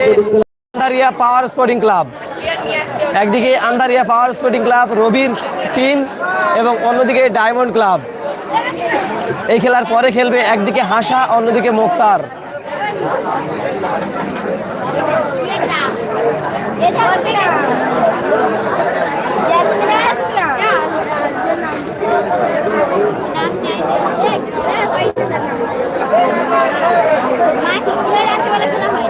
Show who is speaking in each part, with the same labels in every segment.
Speaker 1: আন্দারিয়া power sporting club. একদিকে Andaria power sporting club রবির team এবং অন্যদিকে ডায়মন্ড ক্লাব। এই খেলার পরে খেলবে একদিকে হাসা, অন্যদিকে মোক্তার। প্রথমে ডাকে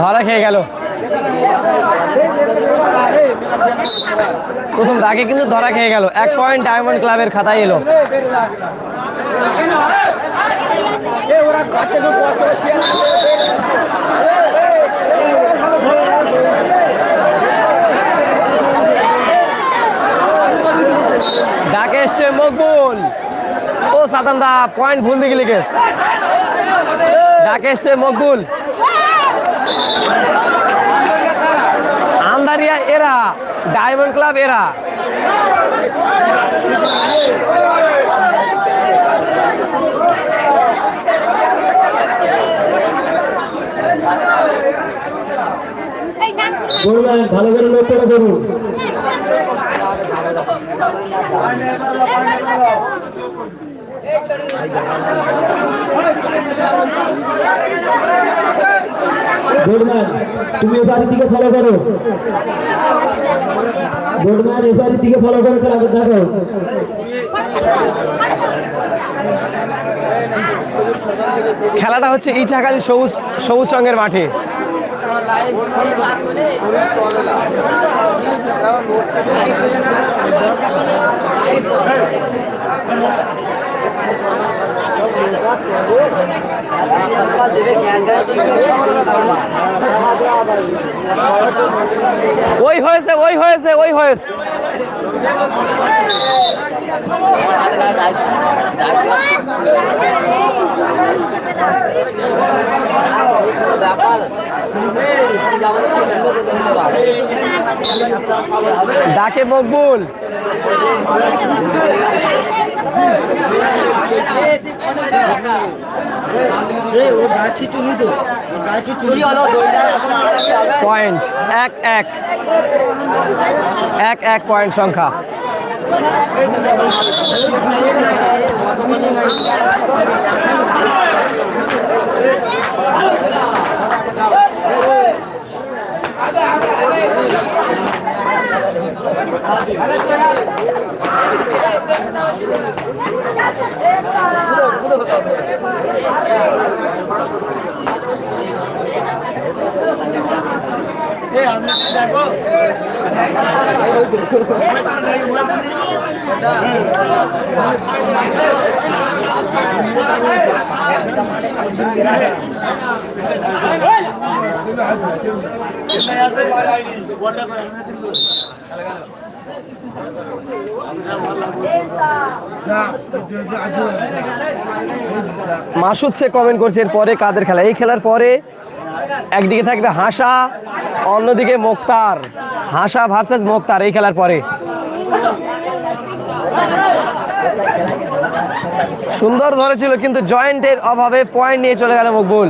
Speaker 1: ধরা খেয়ে গেল। প্রথম ডাকে কিন্তু ধরা খেয়ে গেল। এক পয়েন্ট ডায়মন্ড ক্লাবের খাতায় এলো। ডাকে এসছে মকবুল। ও সাতান দা পয়েন্ট ভুল দিকে লিখেস ডাকে এসছে মকবুল। আন্দারিয়া এরা ডায়মন্ড ক্লাব এরা।
Speaker 2: ভালো করে লক্ষ্য করুন বোর্ডম্যান তুমি এবারের দিকে ফলো করো। বোর্ডম্যান এবারের দিকে ফলো করে খেলা দেখো।
Speaker 1: খেলাটা হচ্ছে ইছাখালী সবুজ সবুজ রঙের মাঠে। ওই হয়েছে ওই হয়েছে ওই হয়েছে। ডাকে মকবুল। পয়েন্ট। এক এক। এক এক পয়েন্ট সংখ্যা। Hey, I'm not that Masud say comment করছে এর পরে কাদের খেলা? এই খেলার পরে একদিকে থাকবে হাসা, অন্যদিকে মোক্তার। হাসা ভার্সেস মোক্তার এই খেলার পরে। সুন্দর ধরেছিল কিন্তু জয়েন্টের অভাবে পয়েন্ট নিয়ে চলে গেল মকবুল।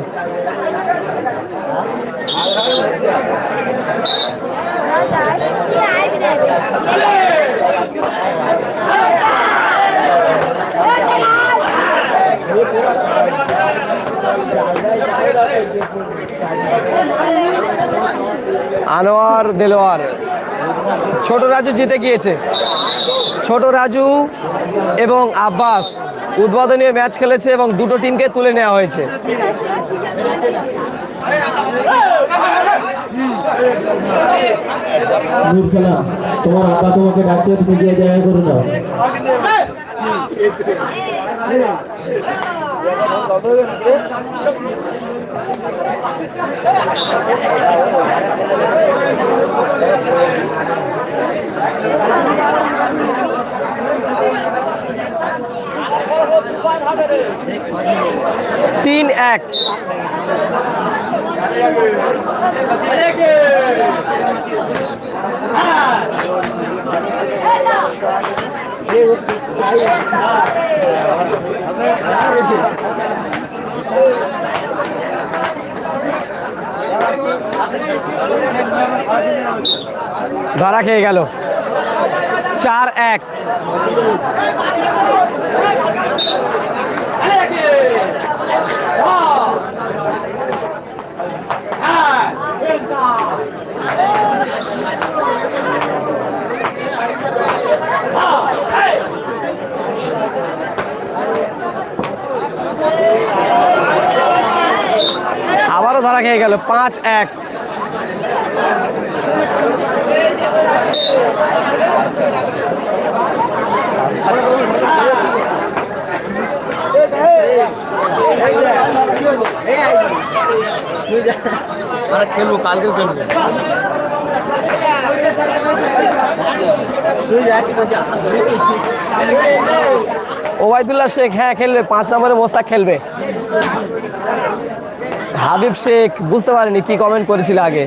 Speaker 1: আনোয়ার দেলোয়ার ছোট রাজু জিতে গিয়েছে ছোট রাজু এবং আব্বাস উদ্বোধনীয় ম্যাচ খেলেছে এবং দুটো টিমকে তুলে নেওয়া হয়েছে
Speaker 2: তোমার আব্বা তোমাকে ডাকছে তুমি গিয়ে জায়গা করে দাও
Speaker 1: তিন এক। ধরা খেয়ে গেল। চার এক। আবারও ধরা খেয়ে গেল পাঁচ এক। খেলব কালকে খেলব। ওবায়দুল্লাহ শেখ হ্যাঁ খেলবে পাঁচ নম্বরে মোস্তাক খেলবে। হাবিব শেখ বুঝতে পারিনি কি কমেন্ট করেছিল আগে।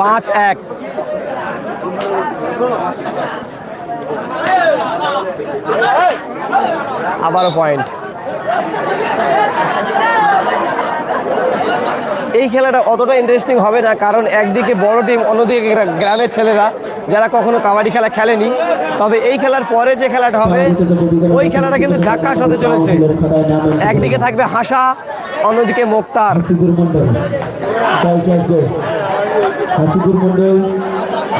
Speaker 1: পাঁচ এক। আবারও পয়েন্ট এই খেলাটা অতটা ইন্টারেস্টিং হবে না, কারণ একদিকে বড় টিম অন্যদিকে গ্রামের ছেলেরা, যারা কখনো কাবাডি খেলা খেলেনি। তবে এই খেলার পরে যে খেলাটা হবে, ওই খেলাটা কিন্তু ঝাক্কাস হতে চলেছে। একদিকে থাকবে হাসা, অন্যদিকে মোক্তার।
Speaker 2: মন্ডল বাইশ আসবে হাসিপুর মন্ডল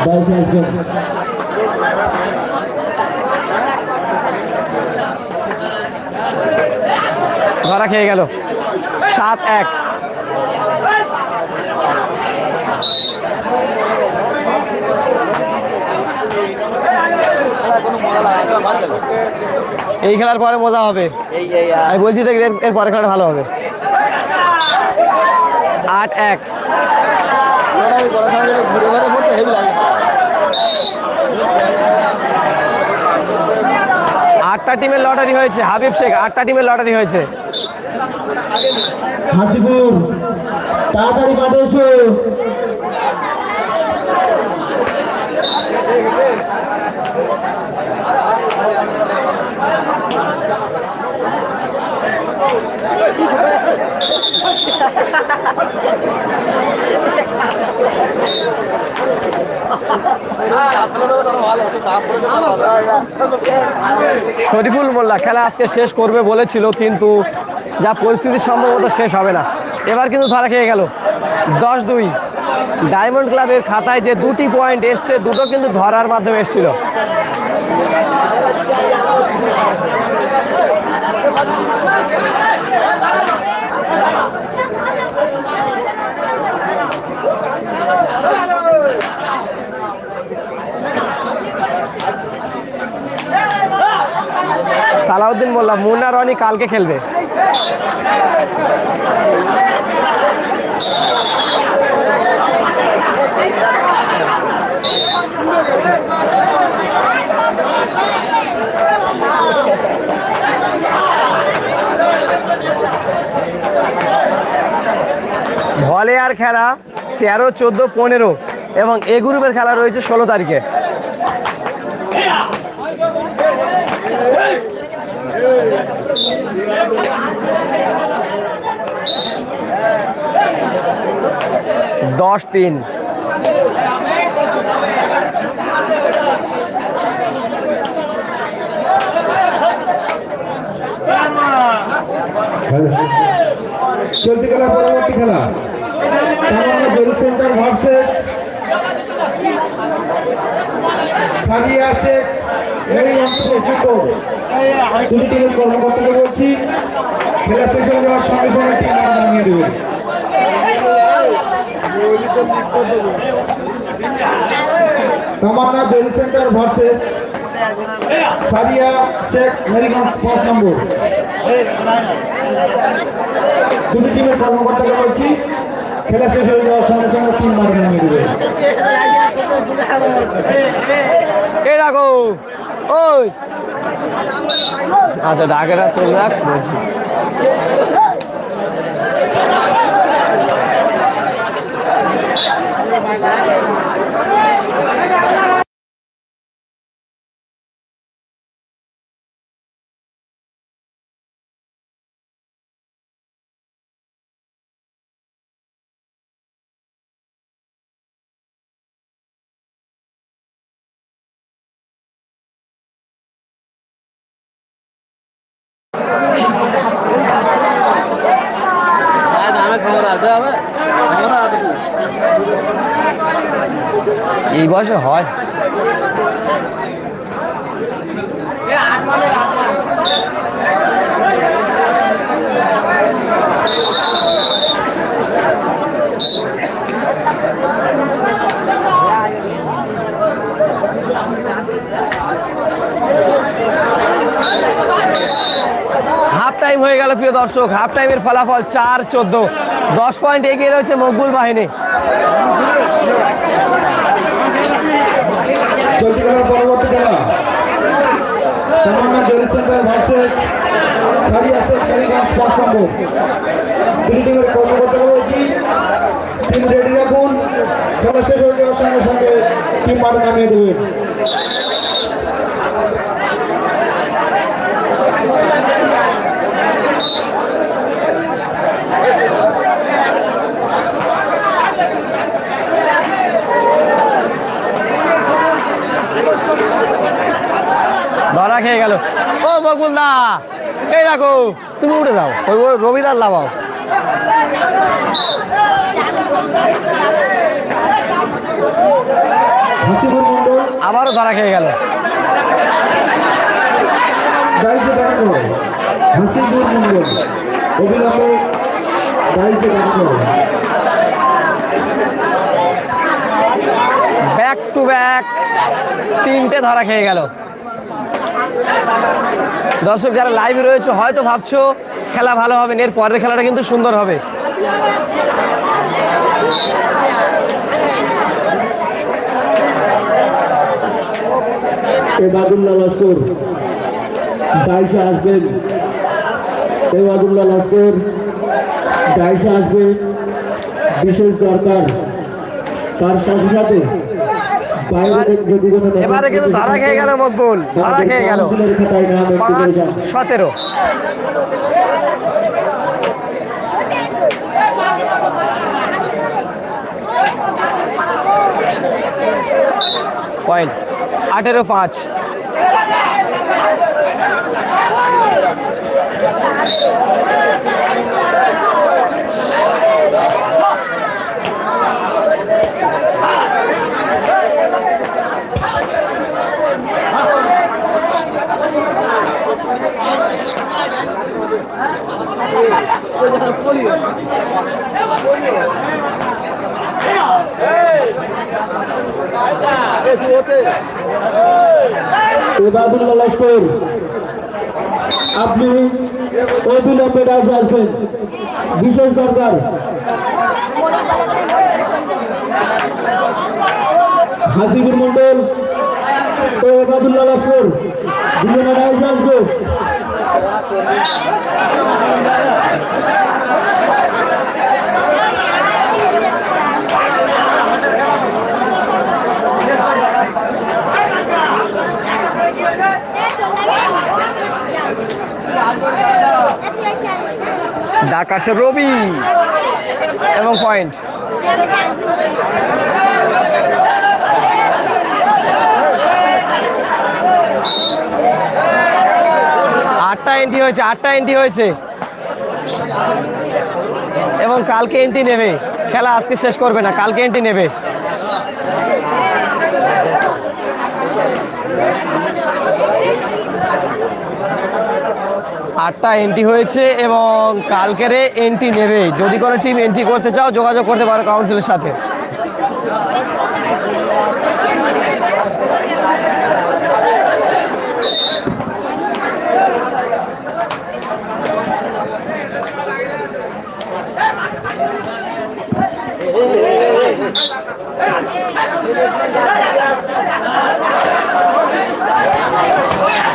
Speaker 2: বাইশ আসবেন
Speaker 1: ধরা খেয়ে গেল। সাত এক। এই খেলার পরে মজা হবে। আমি বলছি দেখ এর- এর পরে খেলাটা ভালো হবে। আট এক। আটটা টিমের লটারি হয়েছে হাবিব শেখ আটটা টিমের লটারি হয়েছে।
Speaker 2: হাসিপুর তাড়াতাড়ি মাঠে এসো।
Speaker 1: শরীফুল মোল্লা খেলা আজকে শেষ করবে বলেছিল কিন্তু যা পরিস্থিতি সম্ভবত শেষ হবে না। এবার কিন্তু ধরা খেয়ে গেল। দশ দুই। ডায়মন্ড ক্লাবের খাতায় যে দুটি পয়েন্ট এসছে, দুটো কিন্তু ধরার মাধ্যমে এসছিল। সালাউদ্দিন মোল্লা মুন্না রনি কালকে খেলবে। ভলে আর খেলা তেরো চোদ্দ পনেরো এবং এ গ্রুপের খেলা রয়েছে ষোলো তারিখে। দশ তিন
Speaker 3: চলতি খেলার পরবর্তী খেলা। কর্মকর্তাকে বলছি, খেলা শেষ হয়ে যাওয়ার সঙ্গে সঙ্গে টিম নামিয়ে দেবেন। তামান্না জরি সেন্টার ভার্সেস সাদিয়া শেখ মেরিগঞ্জ পাঁচ নম্বর। দুটি টিমের কর্মকর্তাকে বলছি, খেলা শেষ হয়ে যাওয়ার সঙ্গে সঙ্গে টিম মাঠে নামিয়ে দেবে।
Speaker 1: ওই। আচ্ছা ডাকেরা চলে যাক, বলছি। এই বয়সে হয় টাইম হয়ে গেল প্রিয় দর্শক। হাফ টাইমের ফলাফল চার চোদ্দ। দশ পয়েন্ট এগিয়ে রয়েছে মকবুল বাহিনী।
Speaker 3: টিম রেডি রাখুন। সঙ্গে সঙ্গে টিম
Speaker 1: ধরা খেয়ে গেল ও মকবুল দা দেখো তুমি উঠে যাও। ওই ওই রবিদার লাভাও। আবারও ধরা খেয়ে গেল। ব্যাক টু ব্যাক তিনটে ধরা খেয়ে গেল। দর্শক, যারা লাইভে রয়েছে, হয়তো ভাবছ খেলা ভালো হবে এর পরের খেলাটা কিন্তু সুন্দর হবে।
Speaker 2: এবাদুল্লাহ লস্কর ডাইসে আসবেন এবাদুল্লাহ লস্কর ডাইসে আসবেন বিশেষ দরকার। তার সাথে সাথে
Speaker 1: এবারে কিন্তু ধরা খেয়ে গেল মকবুল ধরা খেয়ে গেল। পাঁচ সতেরো। পয়েন্ট। আঠেরো পাঁচ।
Speaker 2: এবাদুল্লাহ লস্কর আপনি অবিলম্বে ডাইসে আসবেন। বিশেষ দরকার। হাসিবুর মন্ডল ও এবাদুল্লাহ লস্কর দুজনে ডাইসে আসবে।
Speaker 1: ডাক আছে রবি। এবং পয়েন্ট আটটা এন্ট্রি হয়েছে, আটটা এন্ট্রি হয়েছে। এবং কালকে এন্ট্রি নেবে। খেলা আজকে শেষ করবে না, কালকে এন্ট্রি নেবে। আটটা এন্ট্রি হয়েছে এবং কালকেরে এন্ট্রি নেবে। যদি কোনো টিম এন্ট্রি করতে চাও, যোগাযোগ করতে পারো কাউন্সিলের সাথে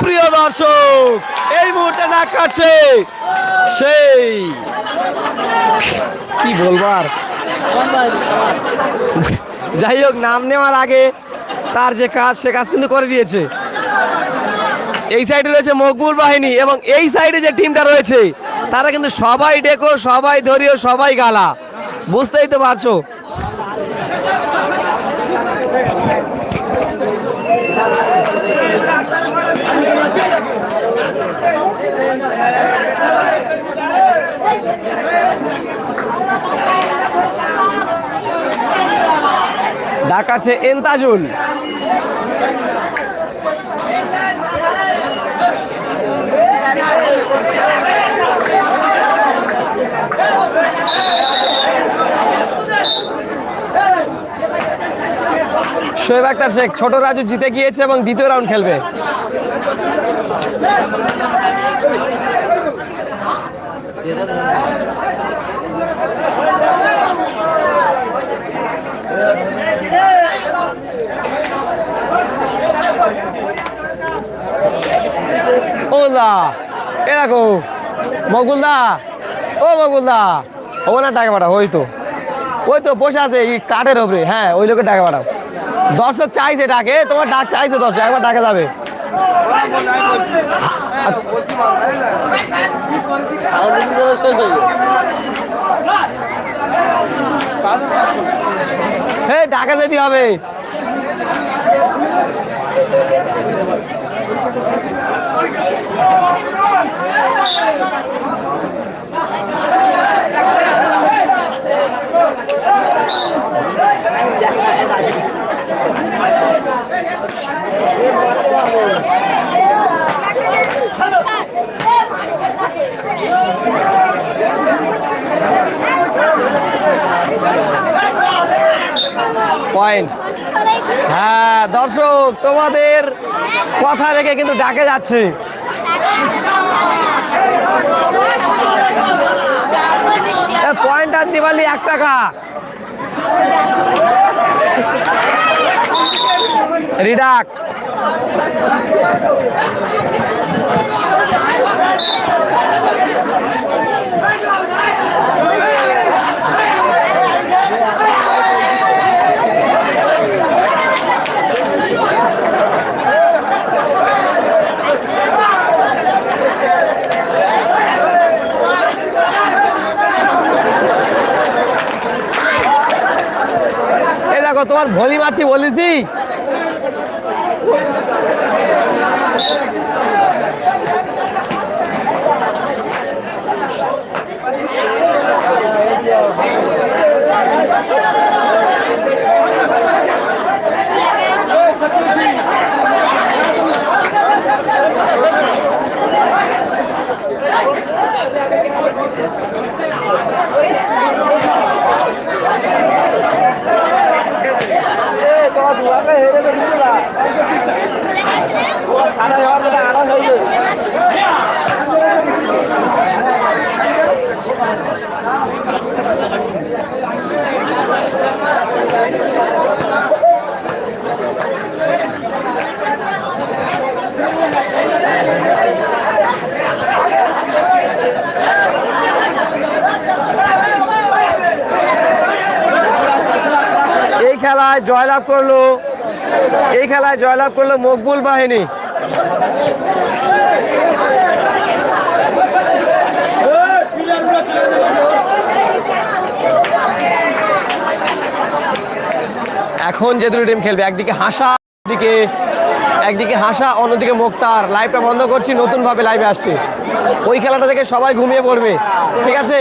Speaker 1: প্রিয় দর্শক, এই মুহূর্তে নাক সেই কি বলবার যাই হোক, নাম নেওয়ার আগে তার যে কাজ, সে কাজ কিন্তু করে দিয়েছে। এই সাইডে রয়েছে মকবুল বাহিনী এবং এই সাইডে যে টিমটা রয়েছে, তারা কিন্তু সবাই ডেকো, সবাই ধরিও সবাই গালা। বুঝতেই তো পারছ ডাকাছে এন্তাজুল। শোয়েব আক্তার শেখ ছোট রাজু জিতে গিয়েছে এবং দ্বিতীয় রাউন্ড খেলবে। ও দা, এ দেখো মগুলদা ও মগুলদা না টাকা পাঠাও, ওই তো ওই তো বসে আছে এই কাঠের ওপরে হ্যাঁ ওই লোকের টাকা পাঠাও। দর্শক চাইছে ডাকে, তোমার ডাক চাইছে দর্শক, একবার ডাকে যাবে। হে ডাকা যেতে হবে। পয়েন্ট হ্যাঁ দর্শক তোমাদের কথা রেখে কিন্তু ডাকে যাচ্ছে। পয়েন্ট আর পারলি এক টাকা। রিডাক এই দেখো তোমার ভলি মাতি বলেছি। এই খেলায় জয়লাভ করল, এই খেলায় জয়লাভ করল মকবুল বাহিনী। এখন যে দুটো টিম খেলবে, একদিকে হাসা, একদিকে একদিকে হাসা, অন্যদিকে মুক্তার লাইভটা বন্ধ করছি, নতুনভাবে লাইভে আসছি। ওই খেলাটা থেকে সবাই ঘুমিয়ে পড়বে। ঠিক আছে?